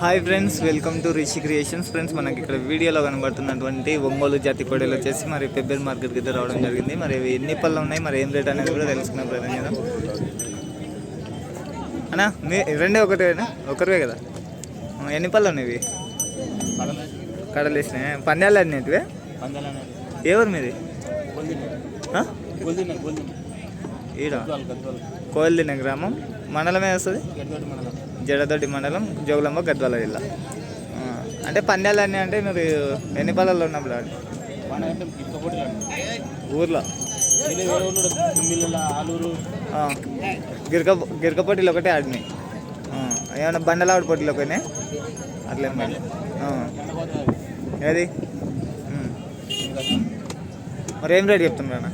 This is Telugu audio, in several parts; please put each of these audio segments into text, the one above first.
Hi friends welcome to Rishi creations friends మనకి ఇక్కడ వీడియోలో కనబడుతున్నటువంటి ఒంగోలు జాతి కోడలు వచ్చేసి మరి పెబ్బేరు మార్కెట్కి అయితే రావడం జరిగింది. మరి ఇవి ఎన్ని పళ్ళు ఉన్నాయి మరి ఏం రేట్ అనేది కూడా తెలుసుకునే ప్రయత్నం చేద్దాం. అన్నా మీ రెండే ఒకటేనా? ఒకరివే కదా? ఎన్ని పళ్ళు ఉన్నాయి ఇవి? కడలు వేసినాయి పందాలు అన్నిటివే ఎవరు మీది? ఈడ? కోయల్దిన గ్రామం? మండలమే వస్తుంది? జడదొడ్డి మండలం జోగులంబ గద్వాల జిల్లా. అంటే పందాలు అన్నీ అంటే మీరు ఎన్ని పల్లెల్లో ఉన్నప్పుడు ఊర్లో. ఆలూరు ఆ, గిరక గిరక పోటీలు ఒకటే ఆడినాయి. ఏమైనా ఏమన్నా బండలావిడ పోటీలు ఒకనే అట్లే మరి ఏది? మరి ఏం రేట్ చెప్తున్నా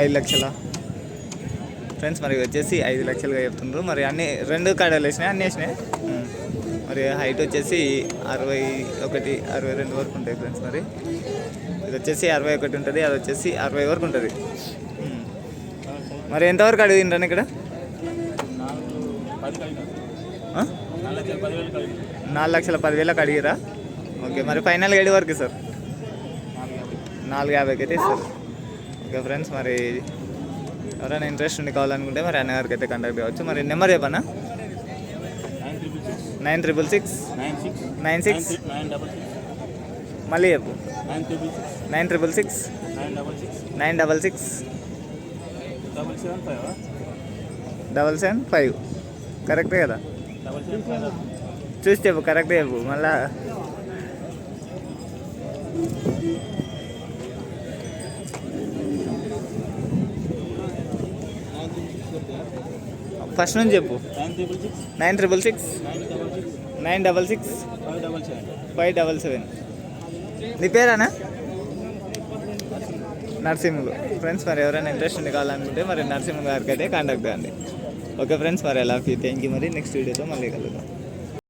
ఐదు లక్షల? ఫ్రెండ్స్ మరి వచ్చేసి ఐదు లక్షలుగా చెప్తుండ్రు. మరి అన్ని రెండు కాడలు వేసినాయి అన్నీ వేసినాయి. మరి హైట్ వచ్చేసి అరవై ఒకటి అరవై రెండు వరకు ఉంటాయి ఫ్రెండ్స్ మరి. ఇది వచ్చేసి అరవై ఒకటి ఉంటుంది అది వచ్చేసి అరవై వరకు ఉంటుంది. మరి ఎంతవరకు అడిగిండ్రాను ఇక్కడ? నాలుగు లక్షల పదివేలకు అడిగిరా? ఓకే మరి ఫైనల్గా ఏడు వరకు సార్? నాలుగు యాభై నాలుగు యాభైకి అయితే ఇస్తారు. ఓకే ఫ్రెండ్స్ మరి ఎవరైనా ఇంట్రెస్ట్ ఉండి కావాలనుకుంటే మరి అన్నగారికి అయితే కాంటాక్ట్ కావచ్చు మరి నెంబర్ చెప్పనా? Nine triple six. Nine six. Nine six nine మళ్ళీ చెప్పు. Nine triple six. Nine double six. Double seven five. కరెక్టే కదా? చూసి చెప్పు కరెక్టే చెప్పు. మళ్ళా ఫస్ట్ నుంచి చెప్పు. Nine triple six nine double six. Five double seven. నీ పేరానా? నరసింహులు ఫ్రెండ్స్ మరి ఎవరైనా ఇంట్రెస్ట్ ఉంది కావాలనుకుంటే మరి నరసింహ గారికి అయితే కాంటాక్ట్ కాండి ఓకే ఫ్రెండ్స్ మరి ఎలా థ్యాంక్ యూ మరి నెక్స్ట్ వీడియోతో మళ్ళీ కలుద్దాం.